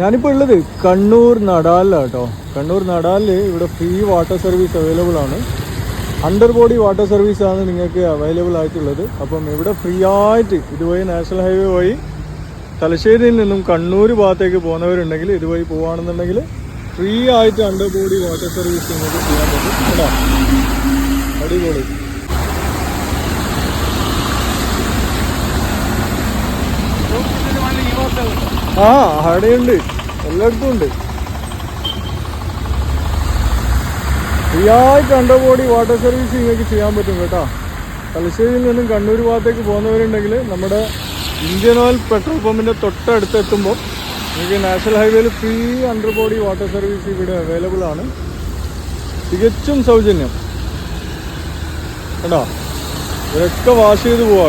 ഞാനിപ്പോൾ ഉള്ളത് കണ്ണൂർ നടാലിലാണ് കേട്ടോ കണ്ണൂർ നടാലിൽ ഇവിടെ ഫ്രീ വാട്ടർ സർവീസ് അവൈലബിൾ ആണ്. അണ്ടർ ബോഡി വാട്ടർ സർവീസ് ആണ് നിങ്ങൾക്ക് അവൈലബിൾ ആയിട്ടുള്ളത്. അപ്പം ഇവിടെ ഫ്രീ ആയിട്ട് ഇതുവഴി നാഷണൽ ഹൈവേ വഴി തലശ്ശേരിയിൽ നിന്നും കണ്ണൂർ ഭാഗത്തേക്ക് പോകുന്നവരുണ്ടെങ്കിൽ ഇതുവഴി പോവുകയാണെന്നുണ്ടെങ്കിൽ ഫ്രീ ആയിട്ട് അണ്ടർ ബോഡി വാട്ടർ സർവീസ് നിങ്ങൾക്ക് ചെയ്യാൻ പറ്റും. അടിപൊളി. ആ അവിടെയുണ്ട് എല്ലായിടത്തും ഉണ്ട്. ഫ്രീ ആയിട്ട് വാട്ടർ സർവീസ് നിങ്ങൾക്ക് ചെയ്യാൻ പറ്റും കേട്ടോ. തലശ്ശേരിയിൽ നിന്നും കണ്ണൂർ ഭാഗത്തേക്ക് പോകുന്നവരുണ്ടെങ്കിൽ നമ്മുടെ ഇന്ത്യൻ ഓയിൽ പെട്രോൾ പമ്പിന്റെ തൊട്ടടുത്ത് എത്തുമ്പോൾ നിങ്ങൾക്ക് നാഷണൽ ഹൈവേയിൽ free under body water service ഇവിടെ അവൈലബിൾ ആണ്. തികച്ചും സൗജന്യം. കേട്ടോ? ഇവരൊക്കെ വാഷ് ചെയ്ത് പോവാ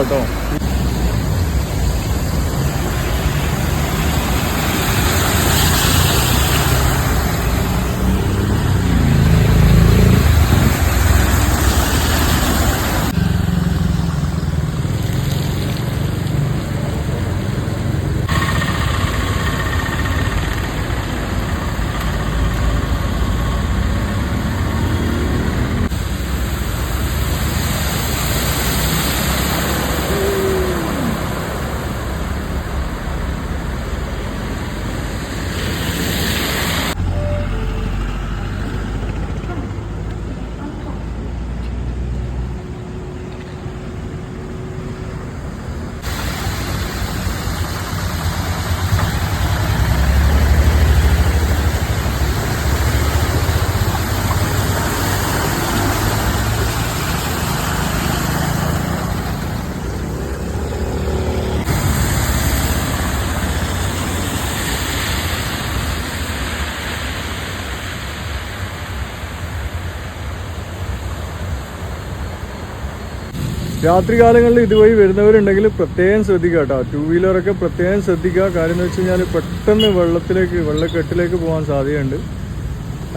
രാത്രി കാലങ്ങളിൽ ഇതുവഴി വരുന്നവരുണ്ടെങ്കിൽ പ്രത്യേകം ശ്രദ്ധിക്കുക കേട്ടോ. ടൂ വീലറൊക്കെ പ്രത്യേകം ശ്രദ്ധിക്കുക. കാര്യം എന്ന് വെച്ച് കഴിഞ്ഞാൽ പെട്ടെന്ന് വെള്ളത്തിലേക്ക് വെള്ളക്കെട്ടിലേക്ക് പോകാൻ സാധ്യതയുണ്ട്.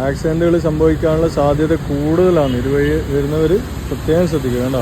ആക്സിഡന്റുകൾ സംഭവിക്കാനുള്ള സാധ്യത കൂടുതലാണ്. ഇതുവഴി വരുന്നവർ പ്രത്യേകം ശ്രദ്ധിക്കുക കേട്ടോ.